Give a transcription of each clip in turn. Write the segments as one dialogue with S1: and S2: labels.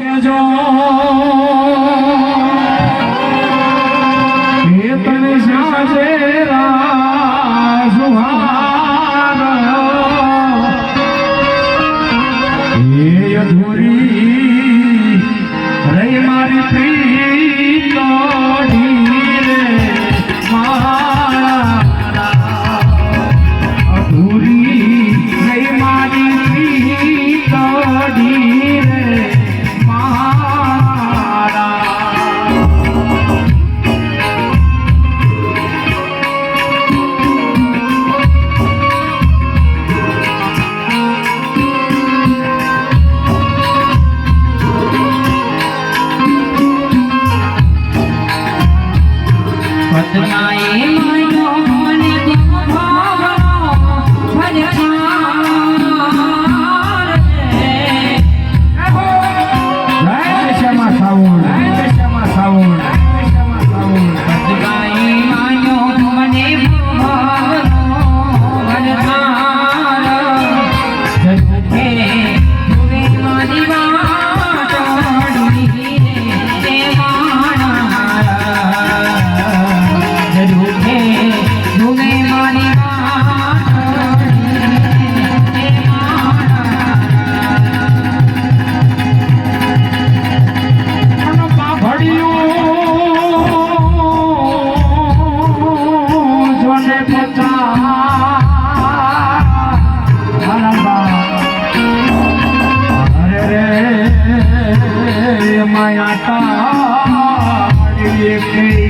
S1: જો એ તને સાજે
S2: अपनाए માયા
S1: તાળી કઈ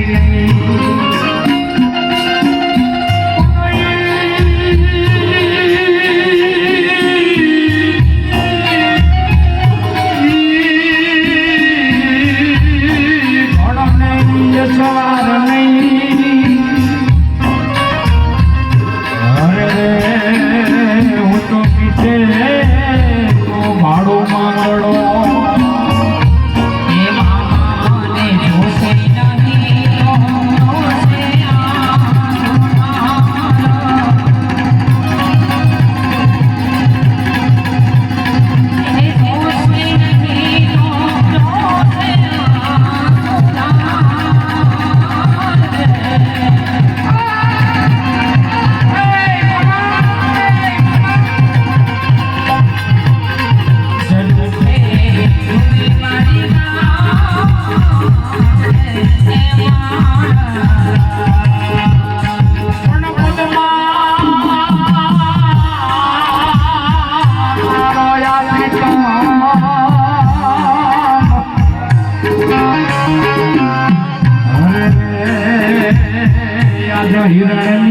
S1: you.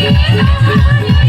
S1: Thank you.